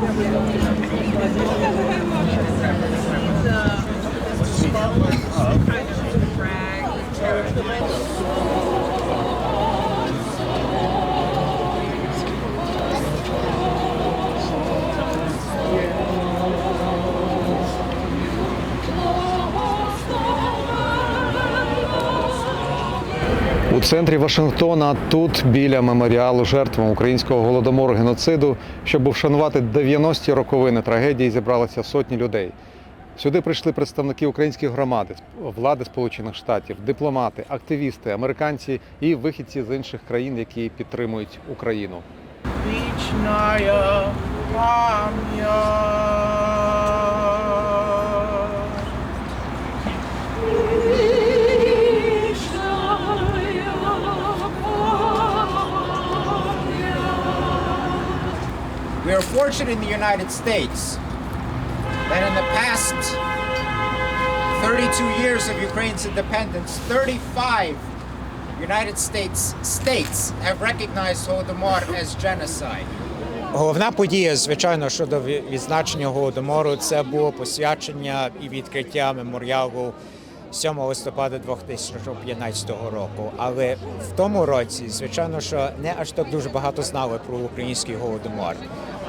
Thank you. У центрі Вашингтона, тут біля меморіалу жертвам українського голодомору геноциду, щоб вшанувати 90-ті роковини трагедії, зібралися сотні людей. Сюди прийшли представники українських громади, влади Сполучених Штатів, дипломати, активісти, американці і вихідці з інших країн, які підтримують Україну. Вічная пам'ять. We are fortunate in the United States that in the past 32 years of Ukraine's independence, 35 United States states have recognized Holodomor as genocide. Головна подія, звичайно, щодо відзначення голодомору, це було посвячення і відкриття меморіалу 7 листопада 2015 року. Але в тому році, звичайно, що не аж так дуже багато знали про український голодомор.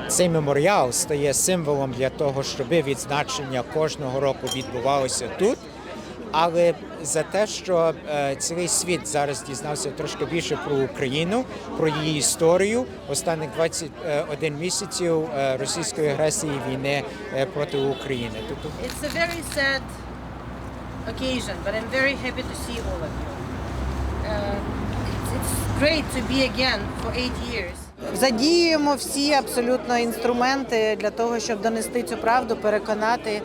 Цей меморіал стає символом для того, щоб відзначення кожного року відбувалося тут. Але за те, що е, цілий світ зараз дізнався трошки більше про Україну, про її історію, останніх 21 місяців е, російської агресії війни е, проти України. Тобто It's a very sad occasion, but I'm very happy to see all of you. Uh, it's, it's great to be again for eight years. Задіюємо всі абсолютно інструменти для того, щоб донести цю правду, переконати.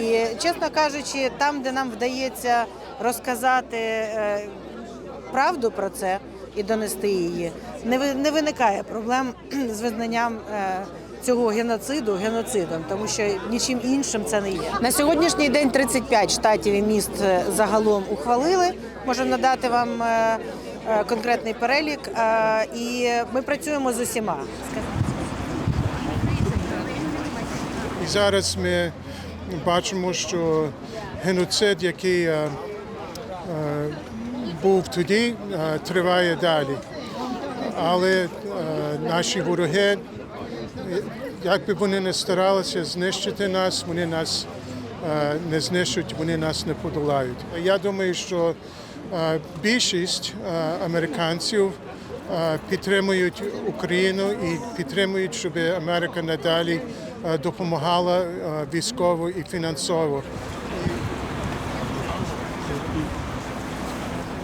І чесно кажучи, там, де нам вдається розказати е, правду про це і донести її, не ви- не виникає проблем з визнанням. е, Цього геноциду геноцидом, тому що нічим іншим це не є. На сьогоднішній день 35 штатів і міст загалом ухвалили. Можу надати вам е, конкретний перелік, е, і ми працюємо з усіма. І зараз ми бачимо, що геноцид, який е, е, був тоді, е, триває далі. Але е, наші вороги, е, як би вони не старалися знищити нас, вони нас е, не знищують, вони нас не подолають. Я думаю, що е, більшість американців підтримують Україну і підтримують, щоб Америка надалі допомагала військово і фінансово.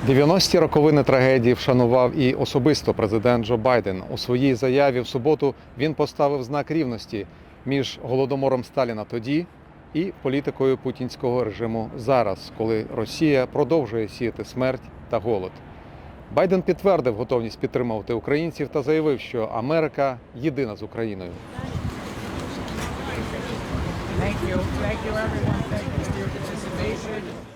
90-ті роковини трагедії вшанував і особисто президент Джо Байден. У своїй заяві в суботу він поставив знак рівності між голодомором Сталіна тоді і політикою путінського режиму зараз, коли Росія продовжує сіяти смерть та голод. Байден підтвердив готовність підтримувати українців та заявив, що Америка єдина з Україною. Thank you. Thank you, everyone. Thank you for your participation.